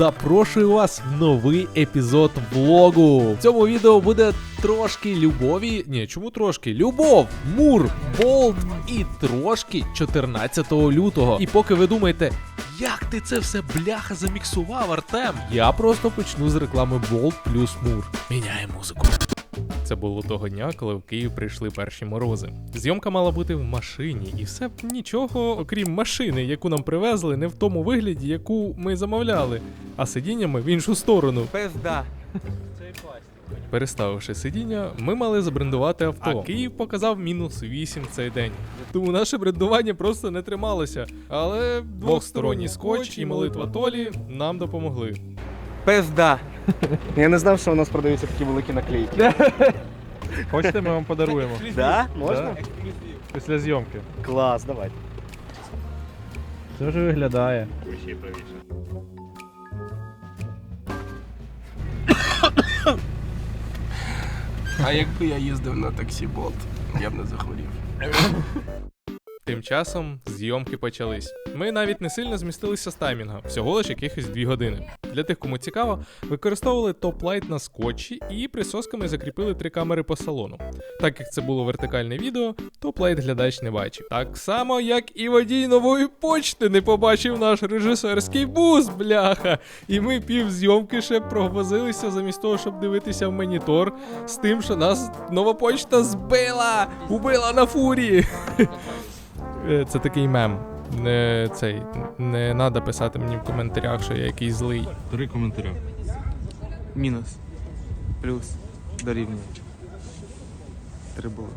запрошую вас в новий епізод влогу. В цьому відео буде трошки любові. Ні, чому трошки? Любов, мур, болт і трошки 14 лютого. І поки ви думаєте, як ти це все бляха заміксував, Артем? Я просто почну з реклами Болт плюс Мур. Міняє музику. Це було того дня, коли в Київ прийшли перші морози. Зйомка мала бути в машині, і все б нічого, окрім машини, яку нам привезли, не в тому вигляді, яку ми замовляли, а сидіннями в іншу сторону. Пизда. Переставивши сидіння, ми мали забрендувати авто. А Київ показав мінус 8 цей день. Тому наше брендування просто не трималося. Але двохсторонній скотч і молитва Толі нам допомогли. Пизда. Я не знав, що у нас продаються такі великі наклейки. Хочете, ми вам подаруємо Да? Можна? Да. після зйомки. Клас, давай. Це вже виглядає. А якби я їздив на таксі болт, я б не захворів. Тим часом зйомки почались. Ми навіть не сильно змістилися з таймінга, всього лише якихось 2 години. Для тих, кому цікаво, використовували топ-лайт на скотчі і присосками закріпили три камери по салону. Так як це було вертикальне відео, топ-лайт глядач не бачив. Так само, як і водій нової почти не побачив наш режисерський бус, бляха. І ми пів зйомки ще провозилися замість того, щоб дивитися в монітор з тим, що нас нова почта збила, убила на фурі. Е, Це такий мем. Не цей не треба писати мені в коментарях, що я якийсь злий. Три коментарі. Мінус. Плюс. Дорівнює. Три було.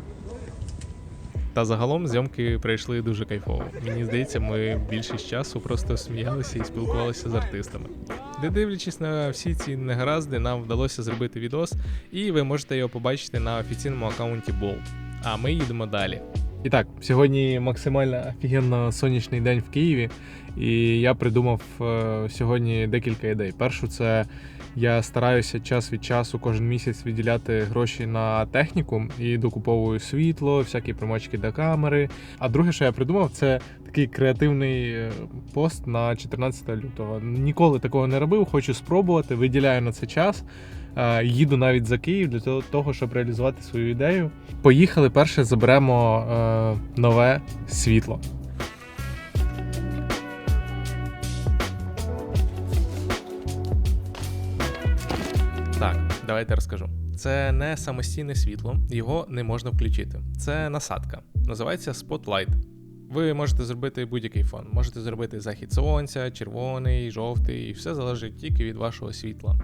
Та загалом зйомки пройшли дуже кайфово. Мені здається, ми більшість часу просто сміялися і спілкувалися з артистами. Не дивлячись на всі ці негаразди, нам вдалося зробити відос, і ви можете його побачити на офіційному аккаунті Bolt. А ми їдемо далі. І так, сьогодні максимально офігенно сонячний день в Києві, і я придумав е, сьогодні декілька ідей. Першу це я стараюся час від часу кожен місяць виділяти гроші на техніку і докуповую світло, всякі примочки до камери. А друге, що я придумав, це такий креативний е, пост на 14 лютого. Ніколи такого не робив, хочу спробувати, виділяю на це час. Е, Їду навіть за Київ для того- щоб реалізувати свою ідею. Поїхали перше, заберемо е, нове світло. Так, давайте розкажу. Це не самостійне світло, його не можна включити. Це насадка. Називається Spotlight. Ви можете зробити будь-який фон. Можете зробити захід сонця, червоний, жовтий, і все залежить тільки від вашого світла.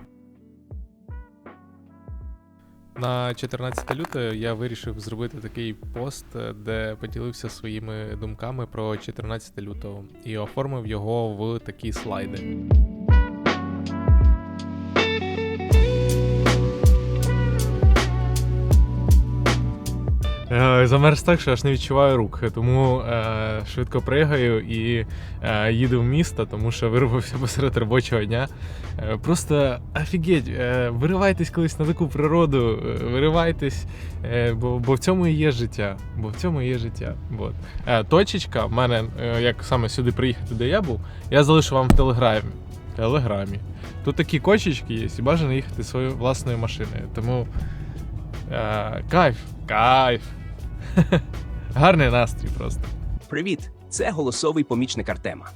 На 14 лютого я вирішив зробити такий пост, е, де поділився своїми думками про 14 лютого і оформив його в такі слайди. Замерз так, що аж не відчуваю рук, тому е, швидко пригаю і е, їду в місто, тому що вирвався посеред робочого дня. Е, просто офігеть, е, виривайтесь колись на таку природу, е, виривайтесь, е, бо, бо в цьому і є життя. Бо в цьому і є життя. Вот. Е, точечка в мене, е, як саме сюди приїхати, де я був, я залишу вам в телеграмі. Телеграмі. Тут такі кочечки є, і бажано їхати своєю власною машиною. Тому е, кайф, кайф. Гарний настрій просто. Привіт! Це голосовий помічник Артема.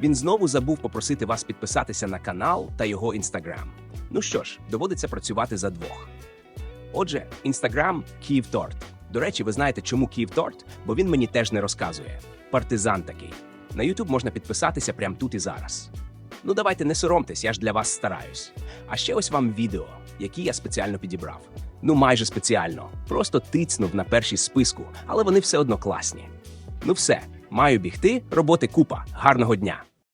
Він знову забув попросити вас підписатися на канал та його інстаграм. Ну що ж, доводиться працювати за двох. Отже, інстаграм Київ Торт. До речі, ви знаєте, чому Київ Торт? Бо він мені теж не розказує. Партизан такий. На Ютуб можна підписатися прямо тут і зараз. Ну давайте не соромтесь, я ж для вас стараюсь. А ще ось вам відео, які я спеціально підібрав. Ну майже спеціально. Просто тицнув на першій списку, але вони все одно класні. Ну все, маю бігти, роботи купа. Гарного дня.